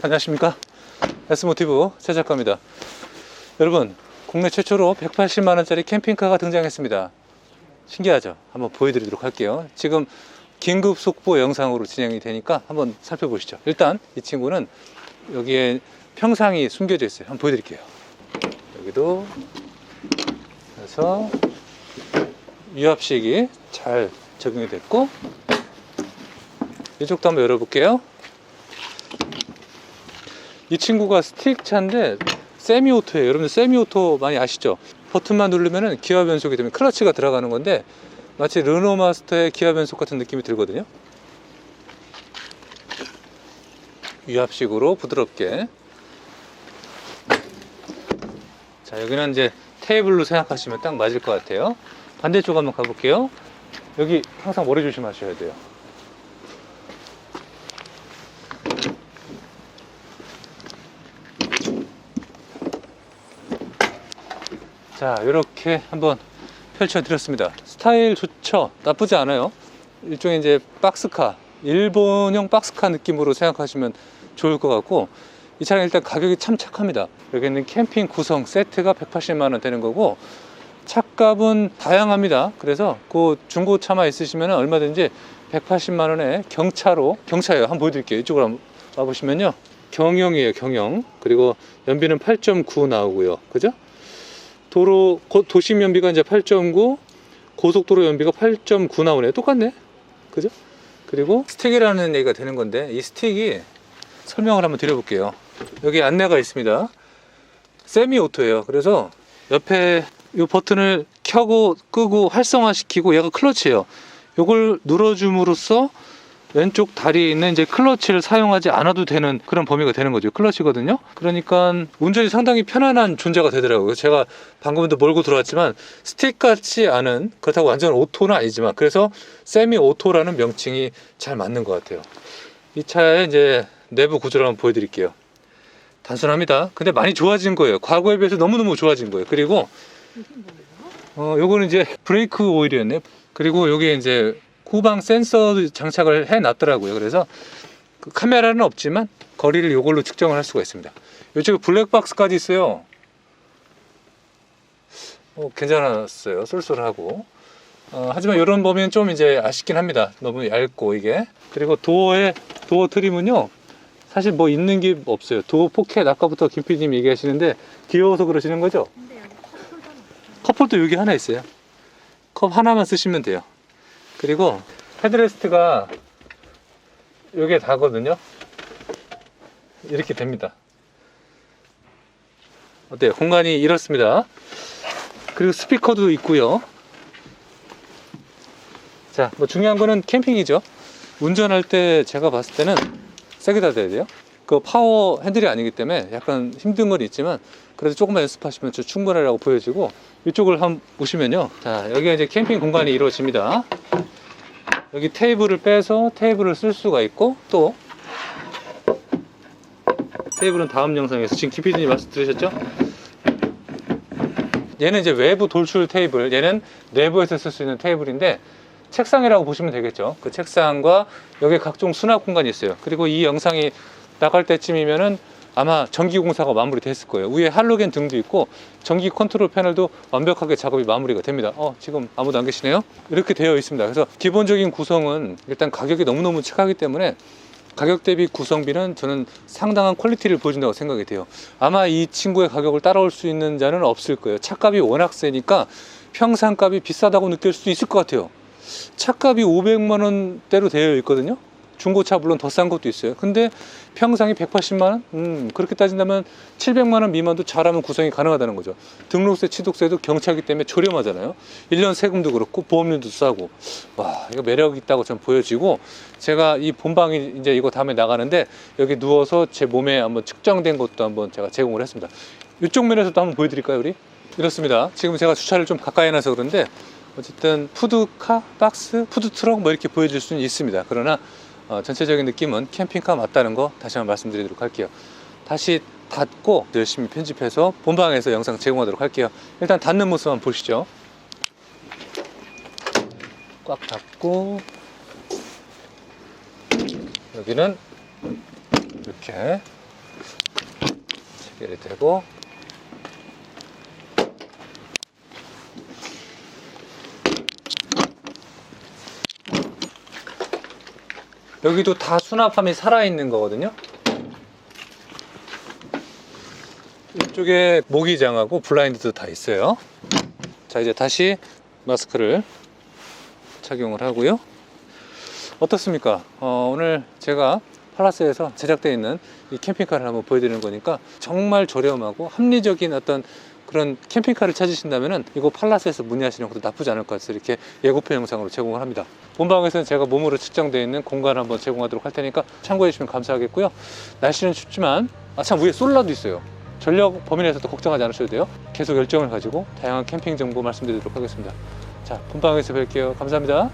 안녕하십니까? S모티브 최 작가입니다. 여러분 국내 최초로 180만원짜리 캠핑카가 등장했습니다. 신기하죠? 한번 보여드리도록 할게요. 지금 긴급 속보 영상으로 진행이 되니까 한번 살펴보시죠. 일단 이 친구는 여기에 평상이 숨겨져 있어요. 한번 보여드릴게요 여기도 그래서 유압식이 잘 적용이 됐고 이쪽도 한번 열어볼게요 이 친구가 스틱 차인데 세미 오토예요. 여러분들 세미 오토 많이 아시죠? 버튼만 누르면은 기아 변속이 되면 클러치가 들어가는 건데 마치 르노 마스터의 기아 변속 같은 느낌이 들거든요. 유압식으로 부드럽게. 자, 여기는 이제 테이블로 생각하시면 딱 맞을 것 같아요. 반대쪽 한번 가볼게요. 여기 항상 머리 조심하셔야 돼요. 자, 이렇게 한번 펼쳐 드렸습니다. 스타일 좋죠? 나쁘지 않아요. 일종의 이제 박스카, 일본형 박스카 느낌으로 생각하시면 좋을 것 같고, 이 차량 일단 가격이 참 착합니다. 여기는 캠핑 구성 세트가 180만원 되는 거고, 차값은 다양합니다. 그래서 그 중고차만 있으시면 얼마든지 180만원에 경차로, 경차예요. 한번 보여드릴게요. 이쪽으로 한번 와보시면요. 경영이에요, 경영. 그리고 연비는 8.9 나오고요. 그죠? 도로 고- 도심 연비가 이제 8.9 고속도로 연비가 8.9 나오네요 똑같네 그죠 그리고 스틱이라는 얘기가 되는 건데 이 스틱이 설명을 한번 드려볼게요 여기 안내가 있습니다 세미 오토예요 그래서 옆에 이 버튼을 켜고 끄고 활성화시키고 얘가 클러치예요 요걸 눌러줌으로써 왼쪽 다리에 있는 이제 클러치를 사용하지 않아도 되는 그런 범위가 되는 거죠. 클러치거든요. 그러니까 운전이 상당히 편안한 존재가 되더라고요. 제가 방금도 몰고 들어왔지만 스틱 같지 않은 그렇다고 완전 오토는 아니지만 그래서 세미 오토라는 명칭이 잘 맞는 것 같아요. 이 차의 이제 내부 구조를 한번 보여드릴게요. 단순합니다. 근데 많이 좋아진 거예요. 과거에 비해서 너무너무 좋아진 거예요. 그리고 어, 요거는 이제 브레이크 오일이었네. 그리고 여기에 이제 후방 센서 장착을 해 놨더라고요. 그래서 그 카메라는 없지만 거리를 요걸로 측정을 할 수가 있습니다. 이쪽에 블랙박스까지 있어요. 어, 괜찮았어요. 쏠쏠하고. 어, 하지만 이런 범위는 좀 이제 아쉽긴 합니다. 너무 얇고 이게. 그리고 도어의 도어 트림은요. 사실 뭐 있는 게 없어요. 도어 포켓 아까부터 김 PD님 얘기하시는데 귀여워서 그러시는 거죠? 컵홀더 여기 하나 있어요. 컵 하나만 쓰시면 돼요. 그리고 헤드레스트가 여기에 닿거든요. 이렇게 됩니다. 어때요? 공간이 이렇습니다. 그리고 스피커도 있고요. 자, 뭐 중요한 거는 캠핑이죠. 운전할 때 제가 봤을 때는 세게 닫아야 돼요. 그 파워 핸들이 아니기 때문에 약간 힘든 건 있지만 그래도 조금만 연습하시면 좀 충분하라고 보여지고 이쪽을 한번 보시면요. 자, 여기가 이제 캠핑 공간이 이루어집니다. 여기 테이블을 빼서 테이블을 쓸 수가 있고 또 테이블은 다음 영상에서 지금 김PD님 말씀 들으셨죠? 얘는 이제 외부 돌출 테이블, 얘는 내부에서 쓸 수 있는 테이블인데 책상이라고 보시면 되겠죠. 그 책상과 여기 각종 수납 공간이 있어요. 그리고 이 영상이 나갈 때쯤이면은 아마 전기 공사가 마무리됐을 거예요. 위에 할로겐 등도 있고 전기 컨트롤 패널도 완벽하게 작업이 마무리가 됩니다. 어, 지금 아무도 안 계시네요. 이렇게 되어 있습니다. 그래서 기본적인 구성은 일단 가격이 너무너무 착하기 때문에 가격 대비 구성비는 저는 상당한 퀄리티를 보여준다고 생각이 돼요. 아마 이 친구의 가격을 따라올 수 있는 자는 없을 거예요. 차값이 워낙 세니까 평상값이 비싸다고 느낄 수도 있을 것 같아요. 차값이 500만 원대로 되어 있거든요. 중고차 물론 더 싼 것도 있어요. 근데 평상이 180만 원? 음, 그렇게 따진다면 700만 원 미만도 잘하면 구성이 가능하다는 거죠. 등록세, 취득세도 경차기 때문에 저렴하잖아요. 1년 세금도 그렇고 보험료도 싸고. 와, 이거 매력 있다고 전 보여지고 제가 이 본방이 이제 이거 다음에 나가는데 여기 누워서 제 몸에 한번 측정된 것도 한번 제가 제공을 했습니다. 이쪽 면에서도 한번 보여드릴까요, 우리? 이렇습니다. 지금 제가 주차를 좀 가까이 해놔서 그런데 어쨌든 푸드카, 박스, 푸드트럭 뭐 이렇게 보여줄 수는 있습니다. 그러나 어, 전체적인 느낌은 캠핑카 맞다는 거 다시 한번 말씀드리도록 할게요. 다시 닫고 열심히 편집해서 본방에서 영상 제공하도록 할게요. 일단 닫는 모습 한번 보시죠. 꽉 닫고 여기는 이렇게 체결이 되고 여기도 다 수납함이 살아있는 거거든요. 이쪽에 모기장하고 블라인드도 다 있어요. 자, 이제 다시 마스크를 착용을 하고요. 어떻습니까? 어, 오늘 제가 팔라스에서 제작되어 있는 이 캠핑카를 한번 보여드리는 거니까 정말 저렴하고 합리적인 어떤 그런 캠핑카를 찾으신다면은 이거 팔라스에서 문의하시는 것도 나쁘지 않을 것 같아서 이렇게 예고편 영상으로 제공을 합니다. 본방에서는 제가 몸으로 측정되어 있는 공간을 한번 제공하도록 할 테니까 참고해 주시면 감사하겠고요. 날씨는 춥지만 아 참 위에 솔라도 있어요. 전력 범위 내에서도 걱정하지 않으셔도 돼요. 계속 열정을 가지고 다양한 캠핑 정보 말씀드리도록 하겠습니다. 자, 본방에서 뵐게요. 감사합니다.